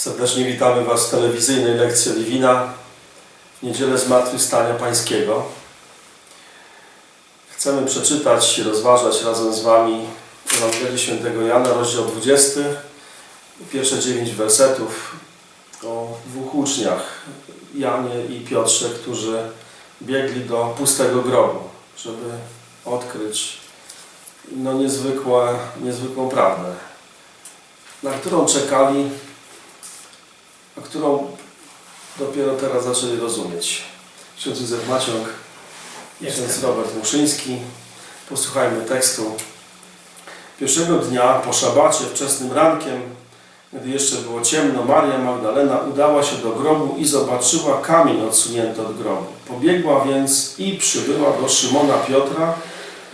Serdecznie witamy Was w telewizyjnej lekcji Livina w niedzielę Zmartwychwstania Pańskiego. Chcemy przeczytać i rozważać razem z Wami Ewangelię Świętego Jana, rozdział 20, pierwsze dziewięć wersetów o dwóch uczniach, Janie i Piotrze, którzy biegli do pustego grobu, żeby odkryć no, niezwykłą prawdę, na którą czekali a którą dopiero teraz zaczęli rozumieć. Ksiądz Józef Maciąg, ksiądz Robert Muszyński. Posłuchajmy tekstu. Pierwszego dnia po szabacie, wczesnym rankiem, gdy jeszcze było ciemno, Maria Magdalena udała się do grobu i zobaczyła kamień odsunięty od grobu. Pobiegła więc i przybyła do Szymona Piotra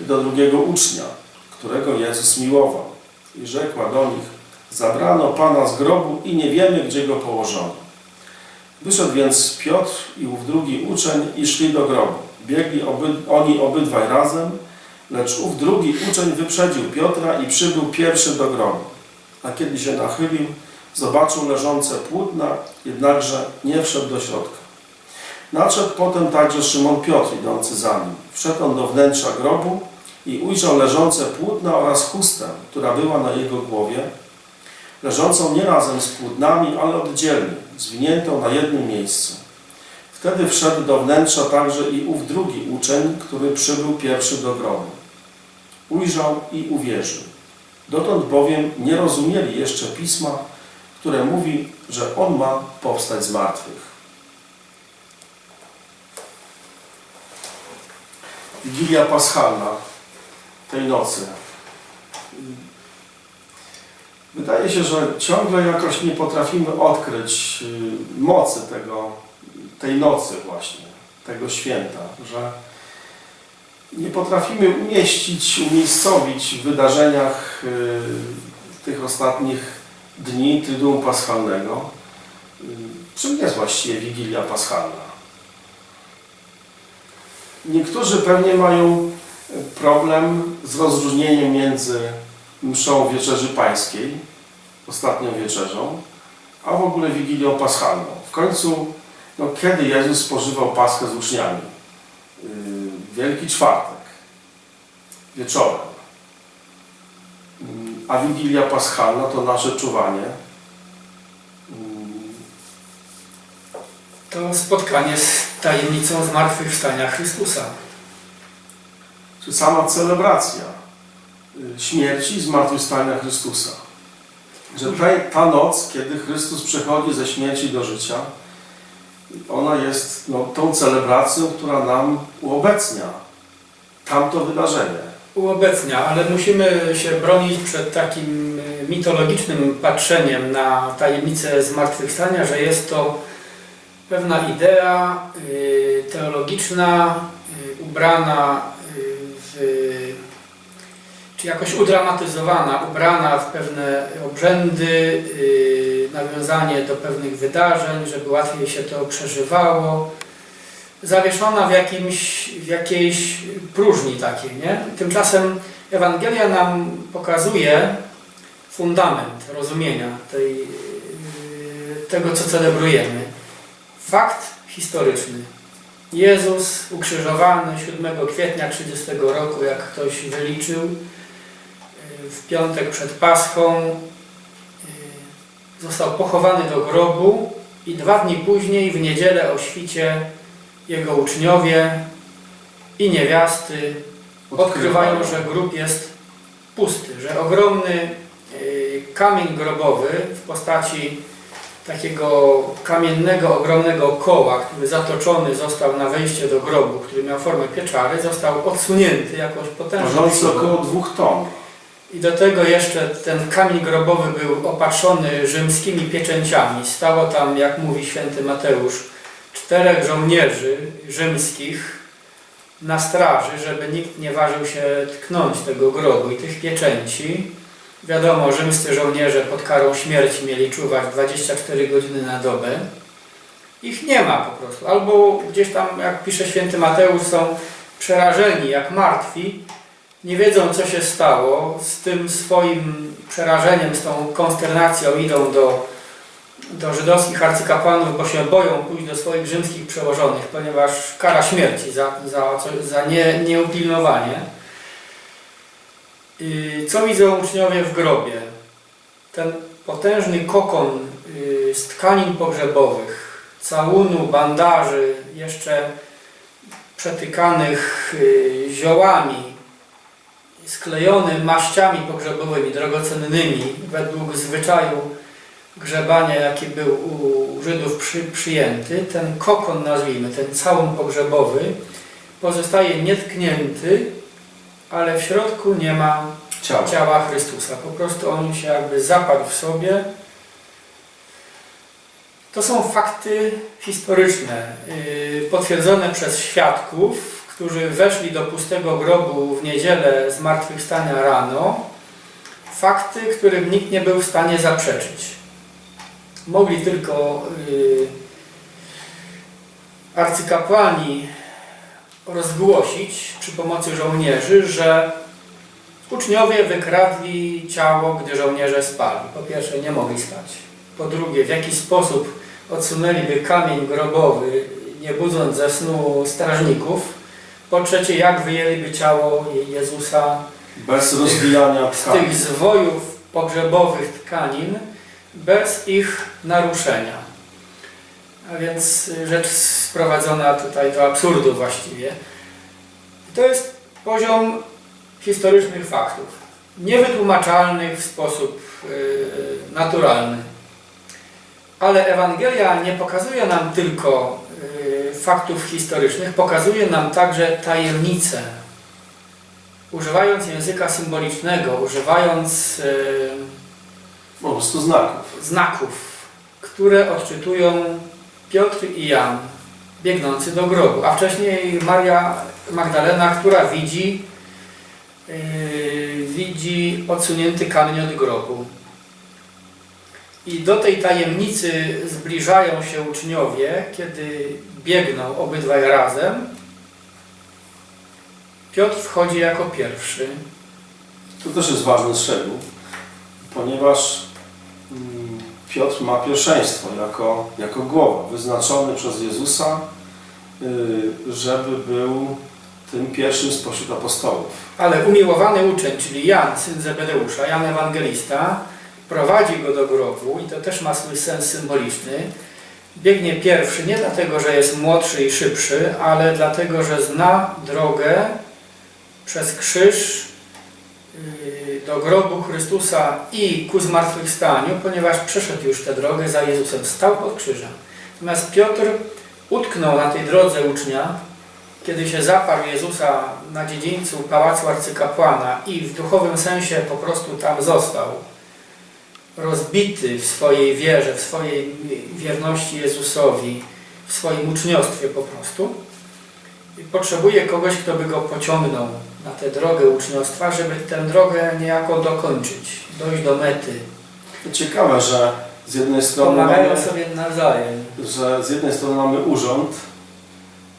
i do drugiego ucznia, którego Jezus miłował. I rzekła do nich, Zabrano Pana z grobu i nie wiemy, gdzie go położono. Wyszedł więc Piotr i ów drugi uczeń i szli do grobu. Biegli oby, oni obydwaj razem, lecz ów drugi uczeń wyprzedził Piotra i przybył pierwszy do grobu. A kiedy się nachylił, zobaczył leżące płótna, jednakże nie wszedł do środka. Nadszedł potem także Szymon Piotr idący za nim. Wszedł on do wnętrza grobu i ujrzał leżące płótna oraz chustę, która była na jego głowie, leżącą nie razem z płótnami, ale oddzielnie, zwiniętą na jednym miejscu. Wtedy wszedł do wnętrza także i ów drugi uczeń, który przybył pierwszy do grobu. Ujrzał i uwierzył. Dotąd bowiem nie rozumieli jeszcze pisma, które mówi, że on ma powstać z martwych. Wigilia Paschalna tej nocy Wydaje się, że ciągle jakoś nie potrafimy odkryć y, mocy tego, tej nocy właśnie, tego święta, że nie potrafimy umieścić, umiejscowić w wydarzeniach y, tych ostatnich dni Tydułu Paschalnego. Y, Czym jest właściwie Wigilia Paschalna? Niektórzy pewnie mają problem z rozróżnieniem między mszą Wieczerzy Pańskiej, ostatnią wieczerzą, a w ogóle Wigilią Paschalną. W końcu, no, kiedy Jezus spożywał Paschę z uczniami? Yy, Wielki Czwartek, wieczorem. Yy, A Wigilia Paschalna to nasze czuwanie. Yy, To spotkanie z tajemnicą zmartwychwstania Chrystusa. Czy sama celebracja śmierci i zmartwychwstania Chrystusa. Że ta, ta noc, kiedy Chrystus przechodzi ze śmierci do życia, ona jest no, tą celebracją, która nam uobecnia tamto wydarzenie. Uobecnia, ale musimy się bronić przed takim y, mitologicznym patrzeniem na tajemnicę zmartwychwstania, że jest to pewna idea y, teologiczna, y, ubrana y, w, czy jakoś udramatyzowana, ubrana w pewne obrzędy, y, nawiązanie do pewnych wydarzeń, żeby łatwiej się to przeżywało. Zawieszona w, jakimś, w jakiejś próżni takiej, nie? Tymczasem Ewangelia nam pokazuje fundament rozumienia tej, y, tego, co celebrujemy. Fakt historyczny. Jezus ukrzyżowany 7 kwietnia 30 roku, jak ktoś wyliczył, w piątek przed Paschą y, został pochowany do grobu i dwa dni później, w niedzielę o świcie, jego uczniowie i niewiasty odkrywają, że grób jest pusty, że ogromny y, kamień grobowy w postaci takiego kamiennego, ogromnego koła, który zatoczony został na wejście do grobu, który miał formę pieczary, został odsunięty jakoś potężną Ważący około dwóch ton. I do tego jeszcze ten kamień grobowy był opatrzony rzymskimi pieczęciami. Stało tam, jak mówi święty Mateusz, czterech żołnierzy rzymskich na straży, żeby nikt nie ważył się tknąć tego grobu i tych pieczęci. Wiadomo, rzymscy żołnierze pod karą śmierci mieli czuwać 24 godziny na dobę. Ich nie ma po prostu. Albo gdzieś tam, jak pisze święty Mateusz, są przerażeni, jak martwi, nie wiedzą, co się stało, z tym swoim przerażeniem, z tą konsternacją idą do do żydowskich arcykapłanów, bo się boją pójść do swoich rzymskich przełożonych, ponieważ kara śmierci za, za, za nie, nieupilnowanie. Co widzą uczniowie w grobie? Ten potężny kokon y, z tkanin pogrzebowych, całunu, bandaży, jeszcze przetykanych y, ziołami, sklejony maściami pogrzebowymi, drogocennymi, według zwyczaju grzebania, jaki był u Żydów przy, przyjęty, ten kokon, nazwijmy, ten całun pogrzebowy, pozostaje nietknięty, ale w środku nie ma Ciało. ciała Chrystusa. Po prostu on się jakby zapadł w sobie. To są fakty historyczne, yy, potwierdzone przez świadków, którzy weszli do pustego grobu w niedzielę zmartwychwstania rano. Fakty, którym nikt nie był w stanie zaprzeczyć. Mogli tylko yy, arcykapłani rozgłosić przy pomocy żołnierzy, że Uczniowie wykradli ciało, gdy żołnierze spali. Po pierwsze, nie mogli spać. Po drugie, w jaki sposób odsunęliby kamień grobowy, nie budząc ze snu strażników. Po trzecie, jak wyjęliby ciało Jezusa Bez rozwijania z tkanin. tych zwojów pogrzebowych tkanin, bez ich naruszenia. A więc rzecz sprowadzona tutaj do absurdu właściwie. To jest poziom historycznych faktów, niewytłumaczalnych w sposób y, naturalny. Ale Ewangelia nie pokazuje nam tylko y, faktów historycznych, pokazuje nam także tajemnice. Używając języka symbolicznego, używając y, Po prostu znaków. znaków, które odczytują Piotr i Jan biegnący do grobu, a wcześniej Maria Magdalena, która widzi, yy, widzi odsunięty kamień od grobu. I do tej tajemnicy zbliżają się uczniowie, kiedy biegną obydwaj razem. Piotr wchodzi jako pierwszy. To też jest ważny szczegół, ponieważ mm, Piotr ma pierwszeństwo jako, jako głowa, wyznaczony przez Jezusa, y, żeby był tym pierwszym spośród apostołów. Ale umiłowany uczeń, czyli Jan, syn Zebedeusza, Jan Ewangelista, prowadzi go do grobu i to też ma swój sens symboliczny. Biegnie pierwszy nie dlatego, że jest młodszy i szybszy, ale dlatego, że zna drogę przez krzyż yy, do grobu Chrystusa i ku zmartwychwstaniu, ponieważ przeszedł już tę drogę za Jezusem, stał pod krzyżem. Natomiast Piotr utknął na tej drodze ucznia, kiedy się zaparł Jezusa na dziedzińcu pałacu arcykapłana i w duchowym sensie po prostu tam został, rozbity w swojej wierze, w swojej wierności Jezusowi, w swoim uczniostwie po prostu, potrzebuje kogoś, kto by go pociągnął na tę drogę uczniostwa, żeby tę drogę niejako dokończyć, dojść do mety. Ciekawe, że z jednej strony Pomagają mamy, sobie nawzajem. że z jednej strony mamy urząd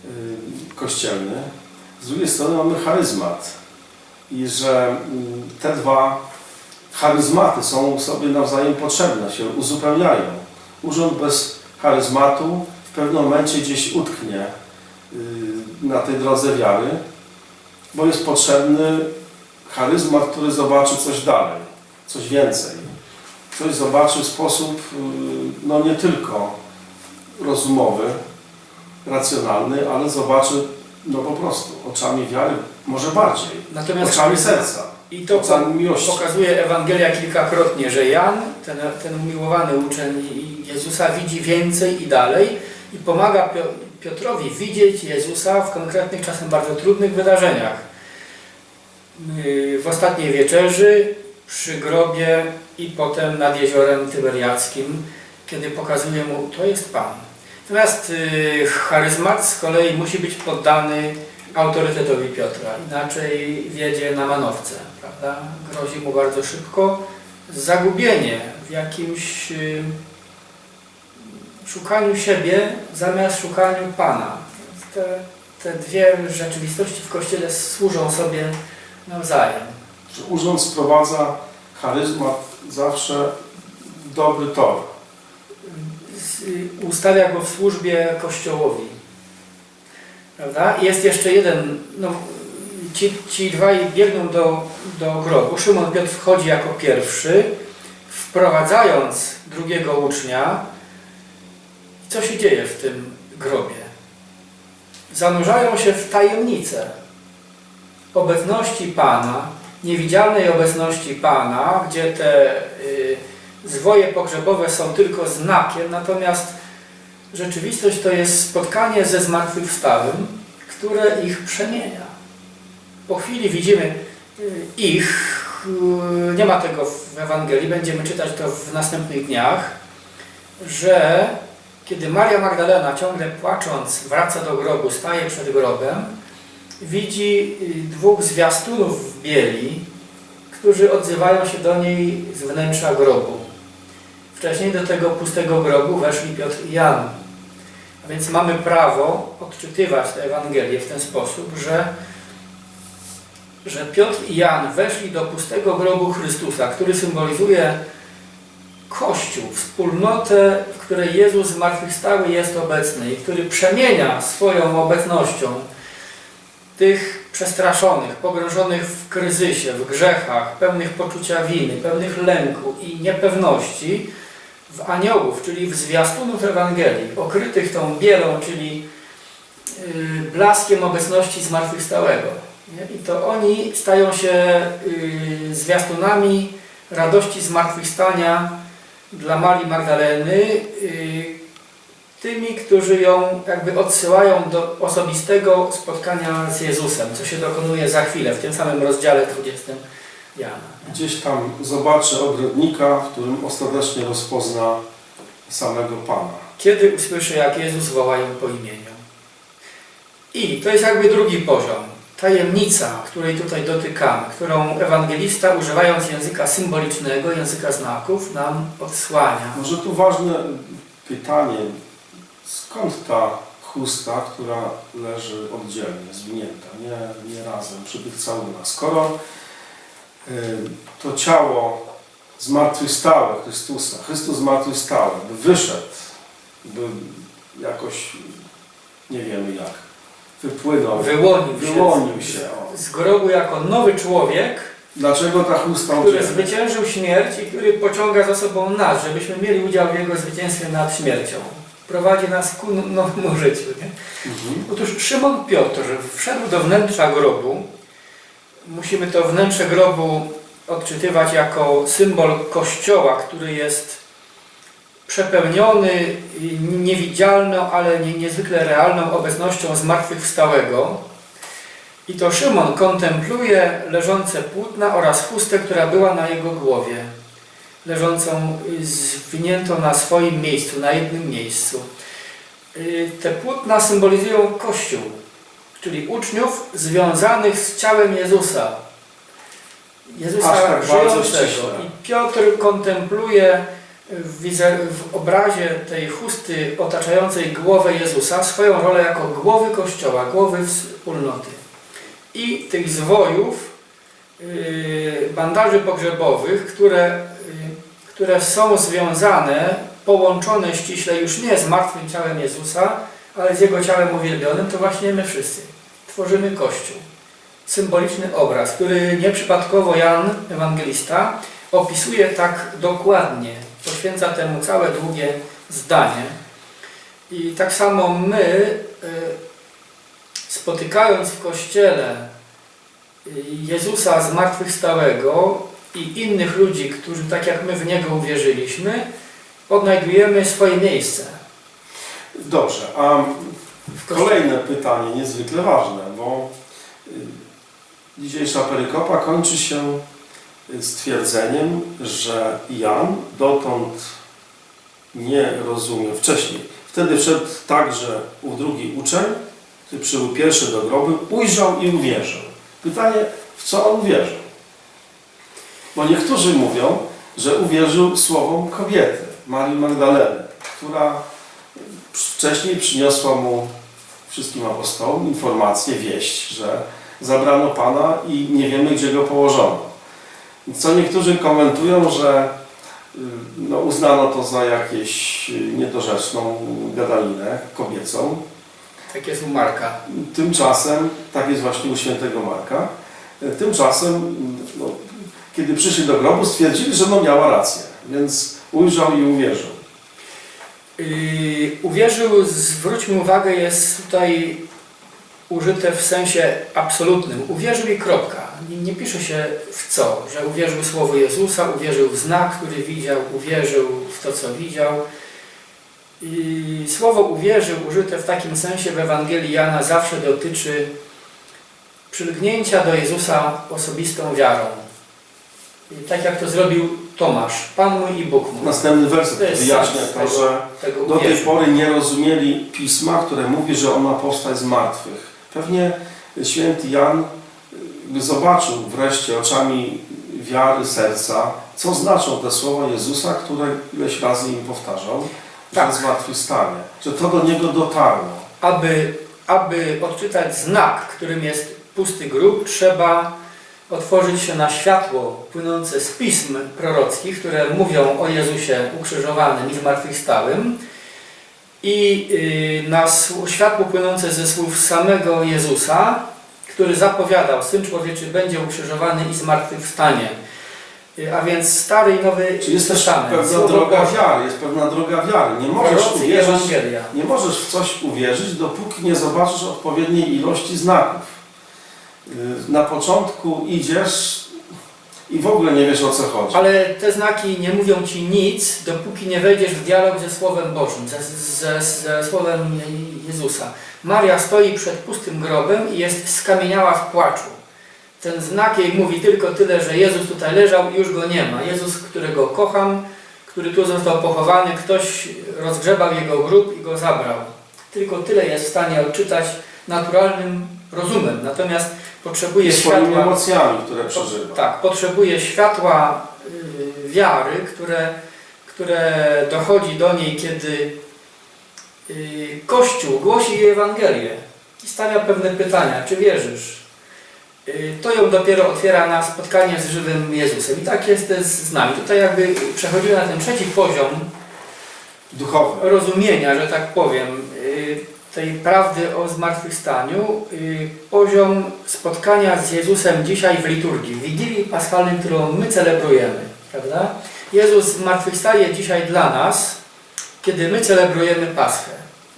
y, kościelny, z drugiej strony mamy charyzmat. I że mm, te dwa charyzmaty są sobie nawzajem potrzebne, się uzupełniają. Urząd bez charyzmatu w pewnym momencie gdzieś utknie y, na tej drodze wiary, bo jest potrzebny charyzmat, który zobaczy coś dalej, coś więcej. Coś zobaczy w sposób y, no nie tylko rozumowy, racjonalny, ale zobaczy no po prostu oczami wiary, może bardziej, Natomiast oczami serca, I to miłości. Pokazuje Ewangelia kilkakrotnie, że Jan, ten, ten umiłowany uczeń Jezusa, widzi więcej i dalej i pomaga Pio- Piotrowi widzieć Jezusa w konkretnych, czasem bardzo trudnych wydarzeniach. Yy, W ostatniej wieczerzy, przy grobie i potem nad jeziorem Tyberiackim, kiedy pokazuje mu, to jest Pan. Natomiast yy, charyzmat z kolei musi być poddany autorytetowi Piotra, inaczej wiedzie na manowce, prawda? Grozi mu bardzo szybko zagubienie w jakimś y, szukaniu siebie zamiast szukaniu Pana. Te, te dwie rzeczywistości w Kościele służą sobie nawzajem. że urząd sprowadza charyzmat zawsze dobry tor. z- ustawia go w służbie Kościołowi. Prawda? I Jest jeszcze jeden, no, ci, ci dwaj biegną do, do grobu. Szymon Piotr wchodzi jako pierwszy, wprowadzając drugiego ucznia. Co się dzieje w tym grobie? Zanurzają się w tajemnicę obecności Pana, niewidzialnej obecności Pana, gdzie te y, zwoje pogrzebowe są tylko znakiem, natomiast rzeczywistość to jest spotkanie ze zmartwychwstałym, które ich przemienia. Po chwili widzimy y, ich, y, nie ma tego w Ewangelii, będziemy czytać to w następnych dniach, że kiedy Maria Magdalena ciągle płacząc wraca do grobu, staje przed grobem, widzi y, dwóch zwiastunów w bieli, którzy odzywają się do niej z wnętrza grobu. Wcześniej do tego pustego grobu weszli Piotr i Jan. Więc mamy prawo odczytywać tę Ewangelię w ten sposób, że, że Piotr i Jan weszli do pustego grobu Chrystusa, który symbolizuje Kościół, wspólnotę, w której Jezus zmartwychwstały jest obecny i który przemienia swoją obecnością tych przestraszonych, pogrążonych w kryzysie, w grzechach, pełnych poczucia winy, pełnych lęku i niepewności, w aniołów, czyli w zwiastunów Ewangelii, okrytych tą bielą, czyli yy, blaskiem obecności zmartwychwstałego. I to oni stają się yy, zwiastunami radości zmartwychwstania dla Marii Magdaleny, yy, tymi, którzy ją jakby odsyłają do osobistego spotkania z Jezusem, co się dokonuje za chwilę, w tym samym rozdziale 20 Jana. Gdzieś tam zobaczy ogrodnika, w którym ostatecznie rozpozna samego Pana. Kiedy usłyszy, jak Jezus woła ją po imieniu. I to jest jakby drugi poziom. Tajemnica, której tutaj dotykamy, którą ewangelista, używając języka symbolicznego, języka znaków, nam odsłania. Może tu ważne pytanie, skąd ta chusta, która leży oddzielnie, zwinięta, nie, nie razem przy tych całunach? Skoro to ciało zmartwychwstałe Chrystusa, Chrystus zmartwychwstały, by wyszedł, by jakoś, nie wiemy jak, wypłynął, Wyłonił się, wyłonił się. O. z grobu jako nowy człowiek, Dlaczego ta chusta który zwyciężył śmierć i który pociąga za sobą nas, żebyśmy mieli udział w Jego zwycięstwie nad śmiercią. Prowadzi nas ku nowemu życiu. Nie? Mhm. Otóż Szymon Piotr wszedł do wnętrza grobu. Musimy to wnętrze grobu odczytywać jako symbol Kościoła, który jest przepełniony niewidzialną, ale nie- niezwykle realną obecnością zmartwychwstałego. I to Szymon kontempluje leżące płótna oraz chustę, która była na jego głowie, leżącą y, zwiniętą na swoim miejscu, na jednym miejscu. Y, Te płótna symbolizują Kościół, czyli uczniów związanych z ciałem Jezusa. Jezusa Aż tak żyjącego. I Piotr kontempluje w obrazie tej chusty otaczającej głowę Jezusa swoją rolę jako głowy Kościoła, głowy wspólnoty. I tych zwojów, yy, bandaży pogrzebowych, które, yy, które są związane, połączone ściśle już nie z martwym ciałem Jezusa, ale z Jego ciałem uwielbionym, to właśnie my wszyscy tworzymy Kościół. Symboliczny obraz, który nieprzypadkowo Jan, ewangelista, opisuje tak dokładnie. Poświęca temu całe długie zdanie. I tak samo my, y, spotykając w Kościele y, Jezusa zmartwychwstałego i innych ludzi, którzy tak jak my w Niego uwierzyliśmy, odnajdujemy swoje miejsce. Dobrze, a. Kolejne pytanie, niezwykle ważne, bo y, dzisiejsza perykopa kończy się y, stwierdzeniem, że Jan dotąd nie rozumiał wcześniej. Wtedy wszedł także ów drugi uczeń, który przybył pierwszy do grobu, ujrzał i uwierzył. Pytanie, w co on wierzył? Bo niektórzy mówią, że uwierzył słowom kobiety, Marii Magdaleny, która wcześniej przyniosła mu wszystkim apostołom informację, wieść, że zabrano Pana i nie wiemy, gdzie go położono. Co niektórzy komentują, że no, uznano to za jakieś y, niedorzeczną gadaninę kobiecą. Tak jest u Marka. Tymczasem, tak jest właśnie u świętego Marka, y, tymczasem, no, kiedy przyszli do grobu, stwierdzili, że no miała rację, więc ujrzał i uwierzył. Yy, uwierzył, zwróćmy uwagę, jest tutaj użyte w sensie absolutnym. Uwierzył i kropka. Nie, pisze się w co, że uwierzył słowo Jezusa, uwierzył w znak, który widział, uwierzył w to, co widział. I słowo uwierzył użyte w takim sensie w Ewangelii Jana zawsze dotyczy przylgnięcia do Jezusa osobistą wiarą. Tak jak to zrobił Tomasz, Pan mój i Bóg mój. Następny werset To wyjaśnia to, że Tego do tej pory nie rozumieli Pisma, które mówi, że on ma powstać z martwych. Pewnie święty Jan zobaczył wreszcie oczami wiary serca, co znaczą te słowa Jezusa, które ileś razy im powtarzał, Tak. że zmartwychwstanie, że to do niego dotarło. aby, aby odczytać znak, którym jest pusty grób, trzeba otworzyć się na światło płynące z pism prorockich, które mówią o Jezusie ukrzyżowanym i zmartwychwstałym i yy, na światło płynące ze słów samego Jezusa, który zapowiadał, Syn Człowieczy będzie ukrzyżowany i zmartwychwstanie. Yy, A więc Stary i Nowy Czy jest Testament, pewna droga wiary, jest pewna droga wiary. Nie możesz uwierzyć. Nie możesz w coś uwierzyć, dopóki nie zobaczysz odpowiedniej ilości znaków. Yy, Na początku idziesz i w ogóle nie wiesz o co chodzi. Ale te znaki nie mówią Ci nic, dopóki nie wejdziesz w dialog ze Słowem Bożym, ze, ze, ze Słowem Jezusa. Maria stoi przed pustym grobem i jest skamieniała w płaczu. Ten znak jej mówi tylko tyle, że Jezus tutaj leżał i już go nie ma. Jezus, którego kocham, który tu został pochowany, ktoś rozgrzebał jego grób i go zabrał. Tylko tyle jest w stanie odczytać naturalnym rozumem. Natomiast potrzebuje swoimi światła. emocjami, które przeżywa. Tak, potrzebuje światła y, wiary, które, które dochodzi do niej, kiedy y, Kościół głosi jej Ewangelię i stawia pewne pytania, czy wierzysz? Y, to ją dopiero otwiera na spotkanie z żywym Jezusem. I tak jest z nami. Tutaj jakby przechodzimy na ten trzeci poziom Duchowe. rozumienia, że tak powiem, tej prawdy o zmartwychwstaniu, y, poziom spotkania z Jezusem dzisiaj w liturgii, w Wigilii Paschalnej, którą my celebrujemy, prawda? Jezus zmartwychwstaje dzisiaj dla nas, kiedy my celebrujemy Paschę.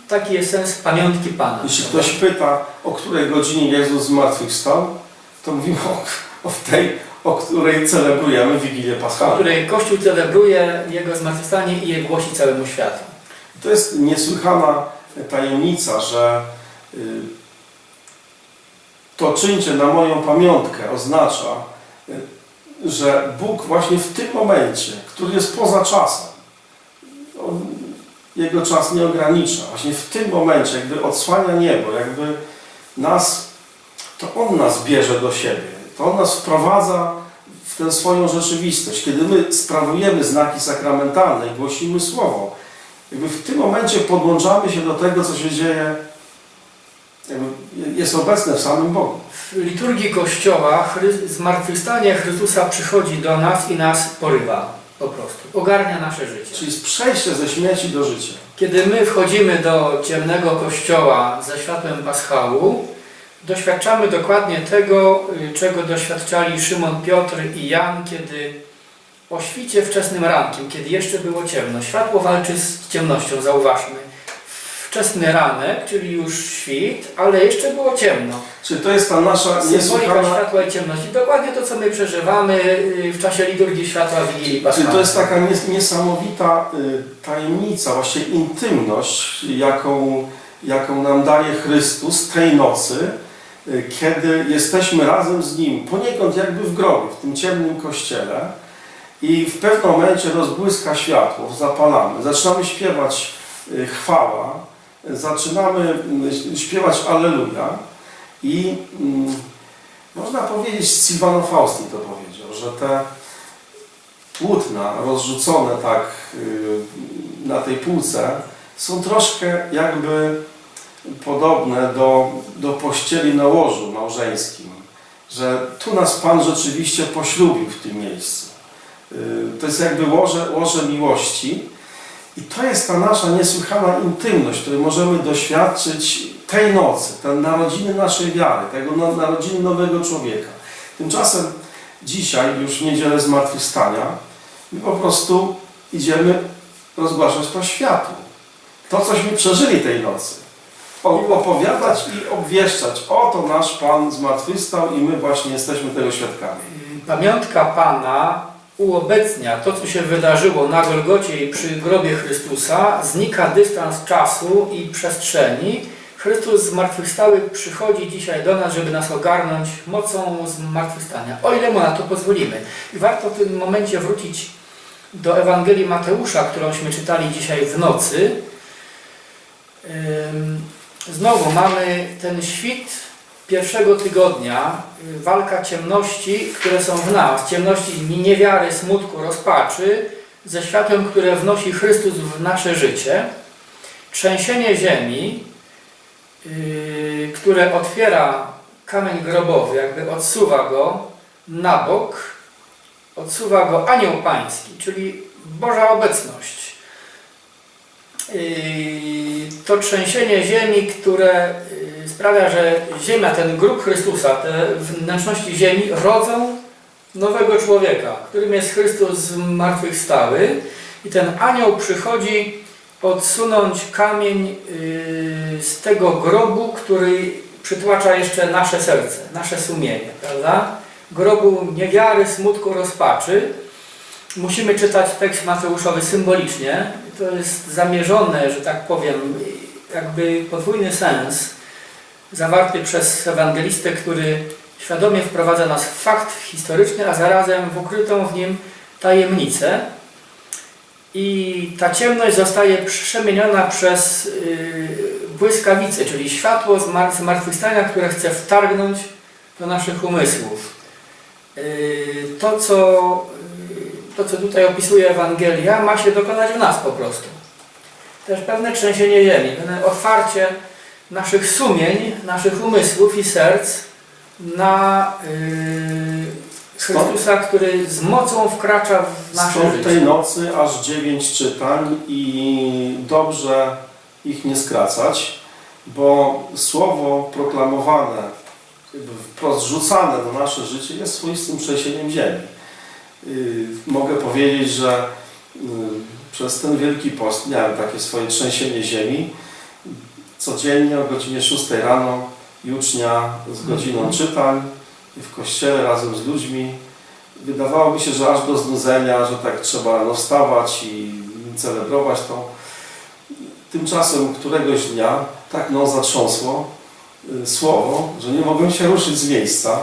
Taki jest sens pamiątki Pana. Jeśli prawda? ktoś pyta, o której godzinie Jezus zmartwychwstał, to mówimy o, o tej, o której celebrujemy Wigilię Paschalną. której Kościół celebruje Jego zmartwychwstanie i je głosi całemu światu. To jest niesłychana tajemnica, że y, to czyńcie na moją pamiątkę oznacza, y, że Bóg właśnie w tym momencie, który jest poza czasem, on, jego czas nie ogranicza, właśnie w tym momencie, jakby odsłania niebo, jakby nas, to On nas bierze do siebie, to On nas wprowadza w tę swoją rzeczywistość. Kiedy my sprawujemy znaki sakramentalne i głosimy Słowo, jakby w tym momencie podłączamy się do tego, co się dzieje, jakby jest obecne w samym Bogu. W liturgii Kościoła Chry- zmartwychwstanie Chrystusa przychodzi do nas i nas porywa po prostu. Ogarnia nasze życie. Czyli jest przejście ze śmierci do życia. Kiedy my wchodzimy do ciemnego Kościoła ze światłem Paschału, doświadczamy dokładnie tego, y, czego doświadczali Szymon Piotr i Jan, kiedy o świcie wczesnym rankiem, kiedy jeszcze było ciemno. Światło walczy z ciemnością, zauważmy. Wczesny ranek, czyli już świt, ale jeszcze było ciemno. Czyli to jest ta nasza Symbolika niesłychana... światła i ciemności. Dokładnie to, co my przeżywamy y, w czasie liturgii światła Wigilii Czyli Paschalnej. to jest taka nies- niesamowita y, tajemnica, właśnie intymność, jaką, jaką nam daje Chrystus tej nocy, y, kiedy jesteśmy razem z Nim, poniekąd jakby w grobie, w tym ciemnym kościele i w pewnym momencie rozbłyska światło, zapalamy, zaczynamy śpiewać y, chwała, zaczynamy y, śpiewać Alleluja. I mm, można powiedzieć, Silvano Fausti to powiedział, że te płótna rozrzucone tak y, na tej półce są troszkę jakby podobne do, do pościeli na łożu małżeńskim, że tu nas Pan rzeczywiście poślubił w tym miejscu. Y, To jest jakby łoże, łoże miłości. I to jest ta nasza niesłychana intymność, której możemy doświadczyć tej nocy, te narodziny naszej wiary, tego no- narodziny nowego człowieka. Tymczasem dzisiaj, już w niedzielę zmartwychwstania, my po prostu idziemy rozgłaszać to światu. To, cośmy przeżyli tej nocy. Opowiadać i obwieszczać. Oto nasz Pan zmartwychwstał i my właśnie jesteśmy tego świadkami. Pamiątka Pana uobecnia to, co się wydarzyło na Golgocie i przy grobie Chrystusa, znika dystans czasu i przestrzeni. Chrystus zmartwychwstały przychodzi dzisiaj do nas, żeby nas ogarnąć mocą zmartwychwstania, o ile mu na to pozwolimy. I warto w tym momencie wrócić do Ewangelii Mateusza, którąśmy czytali dzisiaj w nocy. Znowu mamy ten świt pierwszego tygodnia, y, walka ciemności, które są w nas, ciemności niewiary, smutku, rozpaczy, ze światłem, które wnosi Chrystus w nasze życie, trzęsienie ziemi, yy, które otwiera kamień grobowy, jakby odsuwa go na bok, odsuwa go anioł pański, czyli Boża obecność. Yy, To trzęsienie ziemi, które sprawia, że ziemia, ten grób Chrystusa, te wnętrzności ziemi rodzą nowego człowieka, którym jest Chrystus zmartwychwstały i ten anioł przychodzi odsunąć kamień yy, z tego grobu, który przytłacza jeszcze nasze serce, nasze sumienie, prawda? Grobu niewiary, smutku, rozpaczy. Musimy czytać tekst Mateuszowy symbolicznie. To jest zamierzone, że tak powiem, jakby podwójny sens zawarty przez ewangelistę, który świadomie wprowadza nas w fakt historyczny, a zarazem w ukrytą w nim tajemnicę. I ta ciemność zostaje przemieniona przez yy, błyskawicę, czyli światło zmar- zmartwychwstania, które chce wtargnąć do naszych umysłów. Yy, to, co, yy, to, co tutaj opisuje Ewangelia, ma się dokonać w nas po prostu. Też pewne trzęsienie ziemi, pewne otwarcie naszych sumień, naszych umysłów i serc na yy, Chrystusa, który z mocą wkracza w nasze Stąd tej życie. nocy aż dziewięć czytań i dobrze ich nie skracać, bo słowo proklamowane, wprost rzucane do nasze życie jest swoistym trzęsieniem ziemi. Yy, Mogę powiedzieć, że yy, przez ten Wielki Post miałem takie swoje trzęsienie ziemi. Codziennie o godzinie 6 rano jucznia z godziną czytań w kościele razem z ludźmi. Wydawało mi się, że aż do znudzenia, że tak trzeba rano wstawać i celebrować to. Tymczasem któregoś dnia tak mną zatrząsło y, słowo, że nie mogłem się ruszyć z miejsca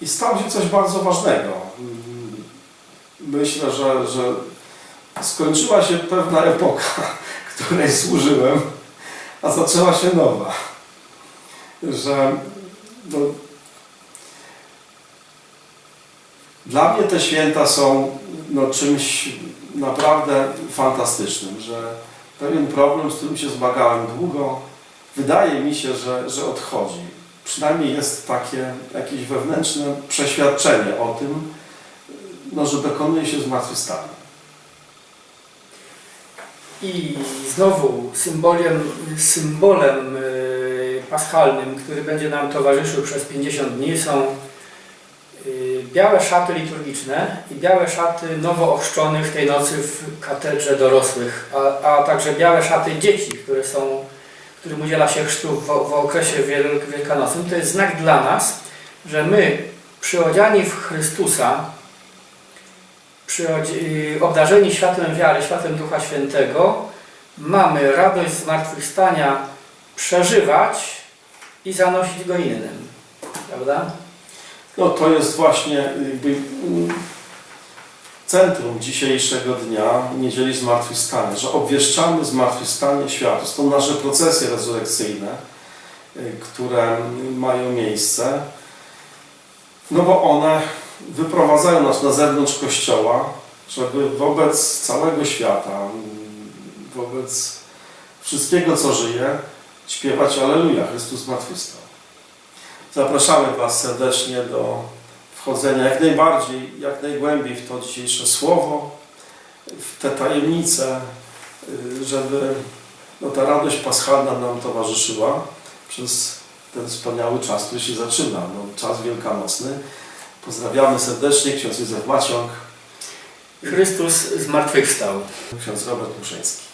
i stało się coś bardzo ważnego. Mm, Myślę, że, że skończyła się pewna epoka, której służyłem, a zaczęła się nowa. Że no, Dla mnie te święta są no, czymś naprawdę fantastycznym, że pewien problem, z którym się zmagałem długo, wydaje mi się, że, że odchodzi. Przynajmniej jest takie jakieś wewnętrzne przeświadczenie o tym, no, że dokonuje się zmartwychwstanie. I znowu symbolem, symbolem y, paschalnym, który będzie nam towarzyszył przez 50 dni są y, białe szaty liturgiczne i białe szaty nowo ochrzczonych tej nocy w katedrze dorosłych, a, a także białe szaty dzieci, które są, którym udziela się chrztu w, w okresie wiel, wielkanocnym. To jest znak dla nas, że my przyodziani w Chrystusa obdarzeni światłem wiary, światłem Ducha Świętego, mamy radość zmartwychwstania przeżywać i zanosić go innym. Prawda? No to jest właśnie jakby mm, centrum dzisiejszego dnia, Niedzieli Zmartwychwstania, że obwieszczamy zmartwychwstanie świata. To są nasze procesje rezurekcyjne, y, które mają miejsce, no bo one wyprowadzają nas na zewnątrz Kościoła, żeby wobec całego świata, wobec wszystkiego, co żyje, śpiewać Aleluja, Chrystus zmartwychwstał. Zapraszamy Was serdecznie do wchodzenia jak najbardziej, jak najgłębiej w to dzisiejsze słowo, w te tajemnice, żeby no, ta radość paschalna nam towarzyszyła przez ten wspaniały czas, który się zaczyna, no, czas wielkanocny. Pozdrawiamy serdecznie ksiądz Józef Maciąg, Chrystus zmartwychwstał. ksiądz Robert Muszyński.